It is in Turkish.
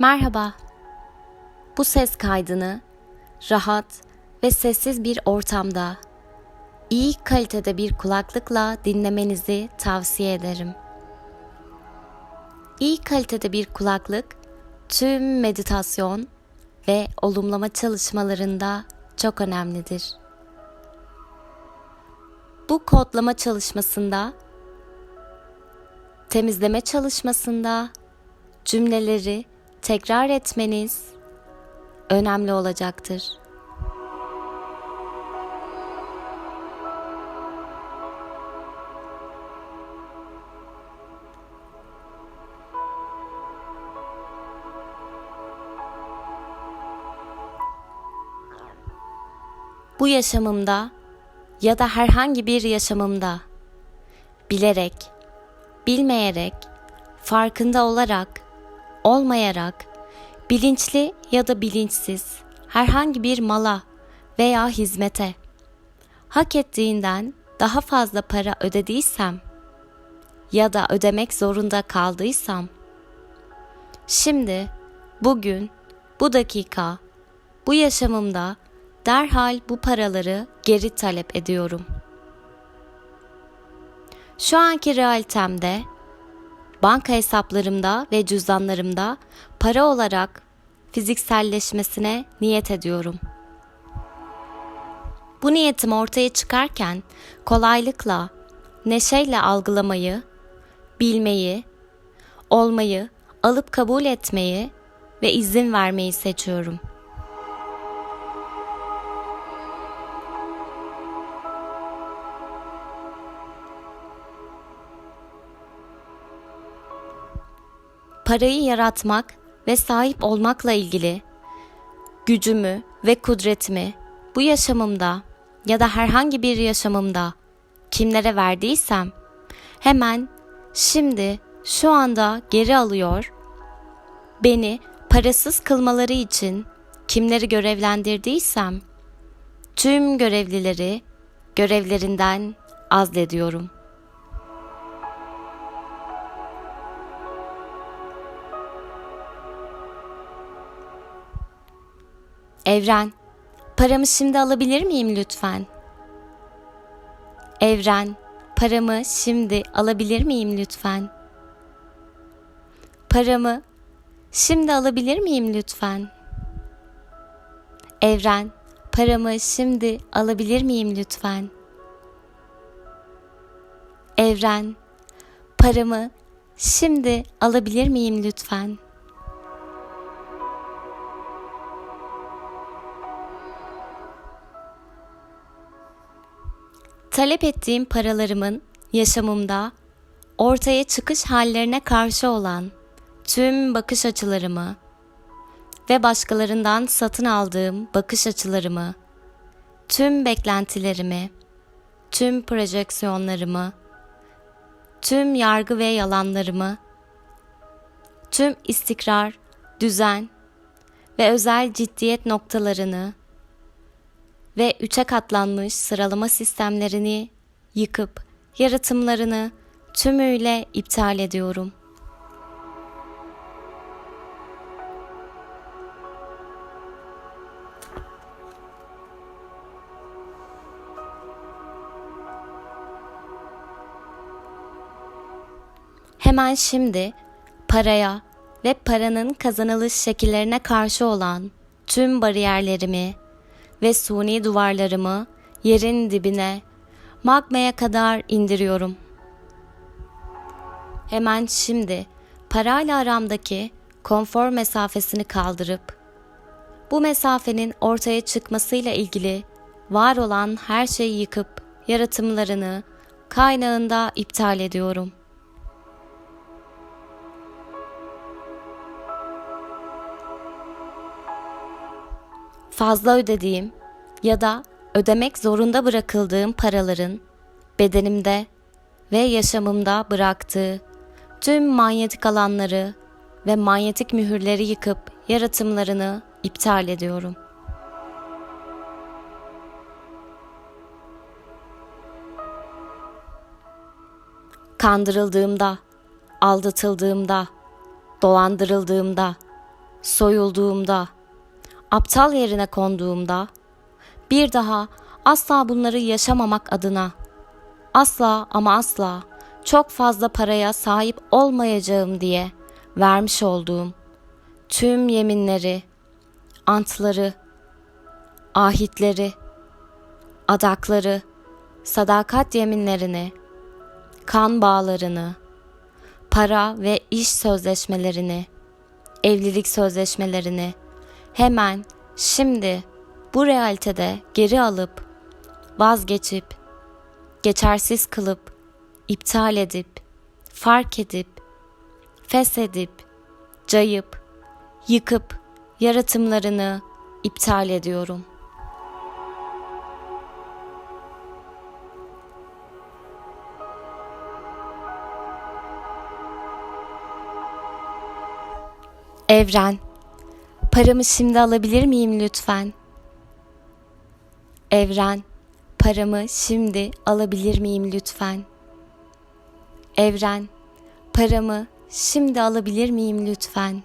Merhaba. Bu ses kaydını rahat ve sessiz bir ortamda iyi kalitede bir kulaklıkla dinlemenizi tavsiye ederim. İyi kalitede bir kulaklık tüm meditasyon ve olumlama çalışmalarında çok önemlidir. Bu kodlama çalışmasında, temizleme çalışmasında cümleleri tekrar etmeniz önemli olacaktır. Bu yaşamımda ya da herhangi bir yaşamımda bilerek, bilmeyerek, farkında olarak, olmayarak, bilinçli ya da bilinçsiz herhangi bir mala veya hizmete hak ettiğinden daha fazla para ödediysem ya da ödemek zorunda kaldıysam şimdi bugün bu dakika bu yaşamımda derhal bu paraları geri talep ediyorum. Şu anki realitemde banka hesaplarımda ve cüzdanlarımda para olarak fizikselleşmesine niyet ediyorum. Bu niyetim ortaya çıkarken kolaylıkla, neşeyle algılamayı, bilmeyi, olmayı, alıp kabul etmeyi ve izin vermeyi seçiyorum. Parayı yaratmak ve sahip olmakla ilgili gücümü ve kudretimi bu yaşamımda ya da herhangi bir yaşamımda kimlere verdiysem hemen şimdi şu anda geri alıyor. Beni parasız kılmaları için kimleri görevlendirdiysem tüm görevlileri görevlerinden azlediyorum.'' Evren, paramı şimdi alabilir miyim lütfen? Evren, paramı şimdi alabilir miyim lütfen? Paramı şimdi alabilir miyim lütfen? Evren, paramı şimdi alabilir miyim lütfen? Evren, paramı şimdi alabilir miyim lütfen?'' Talep ettiğim paralarımın yaşamımda ortaya çıkış hallerine karşı olan tüm bakış açılarımı ve başkalarından satın aldığım bakış açılarımı, tüm beklentilerimi, tüm projeksiyonlarımı, tüm yargı ve yalanlarımı, tüm istikrar, düzen ve özel ciddiyet noktalarını ve üçe katlanmış sıralama sistemlerini yıkıp yaratımlarını tümüyle iptal ediyorum. Hemen şimdi paraya ve paranın kazanılış şekillerine karşı olan tüm bariyerlerimi ve suni duvarlarımı yerin dibine, magmaya kadar indiriyorum. Hemen şimdi parayla aramdaki konfor mesafesini kaldırıp bu mesafenin ortaya çıkmasıyla ilgili var olan her şeyi yıkıp yaratımlarını kaynağında iptal ediyorum. Fazla ödediğim ya da ödemek zorunda bırakıldığım paraların bedenimde ve yaşamımda bıraktığı tüm manyetik alanları ve manyetik mühürleri yıkıp yaratımlarını iptal ediyorum. Kandırıldığımda, aldatıldığımda, dolandırıldığımda, soyulduğumda, aptal yerine konduğumda, bir daha asla bunları yaşamamak adına, asla ama asla çok fazla paraya sahip olmayacağım diye vermiş olduğum tüm yeminleri, antları, ahitleri, adakları, sadakat yeminlerini, kan bağlarını, para ve iş sözleşmelerini, evlilik sözleşmelerini hemen şimdi bu realitede geri alıp vazgeçip geçersiz kılıp iptal edip fark edip feshedip cayıp yıkıp yaratımlarını iptal ediyorum. Evren, paramı şimdi alabilir miyim lütfen? Evren, paramı şimdi alabilir miyim lütfen? Evren, paramı şimdi alabilir miyim lütfen?